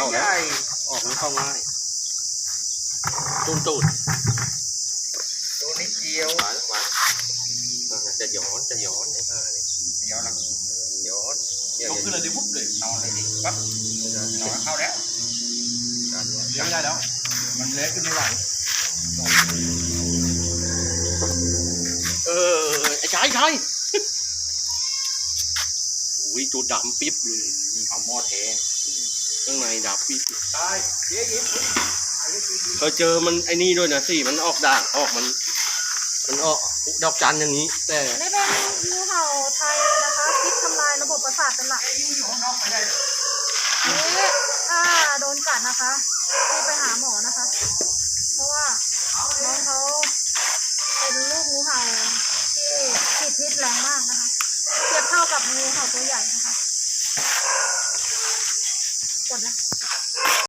เข้าใหแล้วญ่ออกมันเข้าง่ายตูนตูดตัวนิดเดียวหวานหวานอ่าจะย้อนจะย้อนไอ้ห่านี่เดี๋ยวนะย้อนเนี่ยยกขึ้นเลยดิวุบเลยนอนเลยดิปั๊บเนี่ยนอนเข้าแล้วการไว้เลี้ยงไม่ได้แล้ว มันเลื้อยขึ้นไม่ไหวเออไอ้ชายชายอุ้ยจุดดำปิ๊บเลยมีของหม้อเท ข้างในดำปิ๊บตายเย้ยิ้มเคยเจอมันไอ้นี่ด้วยนะสิมันออกด่างออกมัน มันออกดอกจันอย่างนี้ แต่ นี่เป็นงูเห่าไทยนะคะพิษทำลายระบบประสาทเป็นหลักอยู่ข้างนอกไม่ได้นี่ถ้าโดนกัดนะคะรีบไปหาหมอนะคะ เพราะว่าน้องเขาเป็นลูกงูเห่าที่ฉีดพิษแรงมากนะคะ เทียบเท่ากับงูเห่าตัวใหญ่นะคะกดนะ 好的。